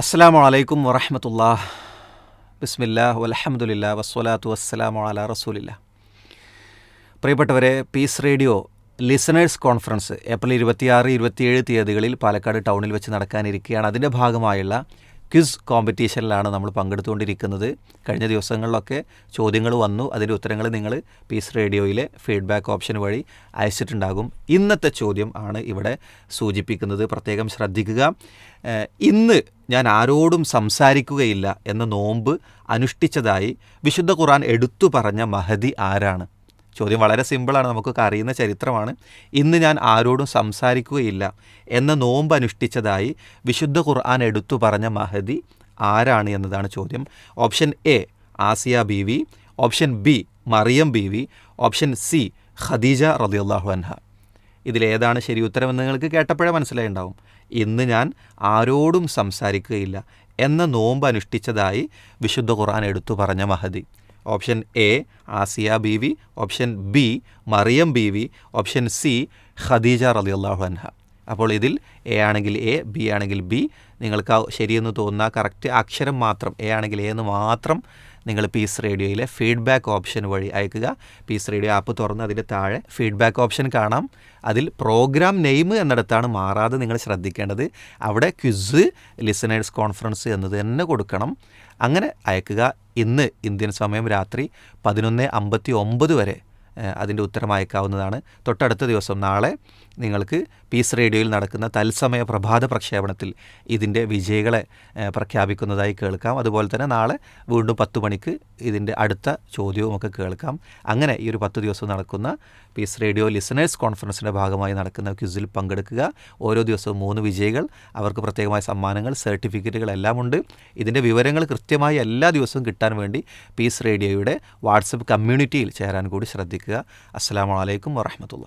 അസ്സാം വലൈക്കും വറഹമത്തുള്ള ബിസ്മില്ലാ വലഹമുല്ല വസ്വലാത്തു വസ്സലാമു അല റസൂലില്ല പ്രിയപ്പെട്ടവരെ peace radio listeners conference April ഇരുപത്തിയാറ് ഇരുപത്തിയേഴ് തീയതികളിൽ പാലക്കാട് ടൗണിൽ വെച്ച് നടക്കാനിരിക്കുകയാണ്. അതിന്റെ ഭാഗമായുള്ള ക്വിസ് കോമ്പറ്റീഷനിലാണ് നമ്മൾ പങ്കെടുത്തുകൊണ്ടിരിക്കുന്നത്. കഴിഞ്ഞ ദിവസങ്ങളിലൊക്കെ ചോദ്യങ്ങൾ വന്നു. അതിന്റെ ഉത്തരങ്ങൾ നിങ്ങൾ പീസ് റേഡിയോയിലെ ഫീഡ്ബാക്ക് ഓപ്ഷൻ വഴി അയച്ചിട്ടുണ്ടാകും. ഇന്നത്തെ ചോദ്യം ആണ് ഇവിടെ സൂചിപ്പിക്കുന്നത്. പ്രത്യേകം ശ്രദ്ധിക്കുക. ഇന്ന് ഞാൻ ആരോടും സംസാരിക്കുകയില്ല എന്ന നോമ്പ് അനുഷ്ഠിച്ചതായി വിശുദ്ധ ഖുറാൻ എടുത്തു പറഞ്ഞ മഹതി ആരാണ്? ചോദ്യം വളരെ സിമ്പിളാണ് നമുക്കൊക്കെ അറിയുന്ന ചരിത്രമാണ്. ഇന്ന് ഞാൻ ആരോടും സംസാരിക്കുകയില്ല എന്ന നോമ്പ് അനുഷ്ഠിച്ചതായി വിശുദ്ധ ഖുർആൻ എടുത്തു പറഞ്ഞ മഹദി ആരാണ് എന്നതാണ് ചോദ്യം. ഓപ്ഷൻ എ ആസിയ ബി വി ഓപ്ഷൻ ബി മറിയം ബി വി ഓപ്ഷൻ സി ഖദീജ റളിയല്ലാഹു അൻഹ. ഇതിലേതാണ് ശരി ഉത്തരമെന്ന് നിങ്ങൾക്ക് കേട്ടപ്പോഴേ ഉണ്ടാവും ഇന്ന് ഞാൻ ആരോടും സംസാരിക്കുകയില്ല എന്ന നോമ്പ് അനുഷ്ഠിച്ചതായി വിശുദ്ധ ഖുർആൻ എടുത്തു പറഞ്ഞ മഹദി. ഓപ്ഷൻ എ ആസിയ ബി വി ഓപ്ഷൻ ബി മറിയം ബി വി ഓപ്ഷൻ സി ഖദീജ റലി അള്ളാഹു അൻഹ. അപ്പോൾ ഇതിൽ എ ആണെങ്കിൽ എ ബി ആണെങ്കിൽ ബി. നിങ്ങൾക്ക് ശരിയെന്ന് തോന്നുന്ന കറക്റ്റ് അക്ഷരം മാത്രം എ ആണെങ്കിൽ എ എന്ന് മാത്രം നിങ്ങൾ പീസ് റേഡിയോയിലെ ഫീഡ്ബാക്ക് ഓപ്ഷൻ വഴി അയക്കുക. പീസ് റേഡിയോ ആപ്പ് തുറന്ന് അതിന്റെ താഴെ ഫീഡ്ബാക്ക് ഓപ്ഷൻ കാണാം. അതിൽ പ്രോഗ്രാം നെയിം എന്നിടത്താണ് മാറാതെ നിങ്ങൾ ശ്രദ്ധിക്കേണ്ടത്. അവിടെ ക്വിസ് ലിസണേഴ്സ് കോൺഫറൻസ് എന്നത് തന്നെ കൊടുക്കണം. അങ്ങനെ അയക്കുക ഇന്ന് ഇന്ത്യൻ സമയം രാത്രി പതിനൊന്ന് അമ്പത്തി ഒമ്പത് വരെ. അതിന്റെ ഉത്തരം അയക്കാവുന്നതാണ്. തൊട്ടടുത്ത ദിവസം നാളെ നിങ്ങൾക്ക് പീസ് റേഡിയോയിൽ നടക്കുന്ന തത്സമയ പ്രഭാത പ്രക്ഷേപണത്തിൽ ഇതിന്റെ വിജയികളെ പ്രഖ്യാപിക്കുന്നതായി കേൾക്കാം. അതുപോലെ തന്നെ നാളെ വീണ്ടും പത്ത് മണിക്ക് ഇതിന്റെ അടുത്ത ചോദ്യവും ഒക്കെ കേൾക്കാം. അങ്ങനെ ഈ ഒരു പത്ത് ദിവസം നടക്കുന്ന പീസ് റേഡിയോ ലിസണേഴ്സ് കോൺഫറൻസിന്റെ ഭാഗമായി നടക്കുന്ന ക്വിസിൽ പങ്കെടുക്കുക. ഓരോ ദിവസവും മൂന്ന് വിജയികൾ അവർക്ക് പ്രത്യേകമായ സമ്മാനങ്ങൾ സർട്ടിഫിക്കറ്റുകൾ എല്ലാം ഉണ്ട്. ഇതിന്റെ വിവരങ്ങൾ കൃത്യമായി എല്ലാ ദിവസവും കിട്ടാൻ വേണ്ടി പീസ് റേഡിയോയുടെ വാട്സപ്പ് കമ്മ്യൂണിറ്റിയിൽ ചേരാൻ കൂടി ശ്രദ്ധിക്കുക അസ്സാം വലൈക്കും വറഹമത്തുള്ള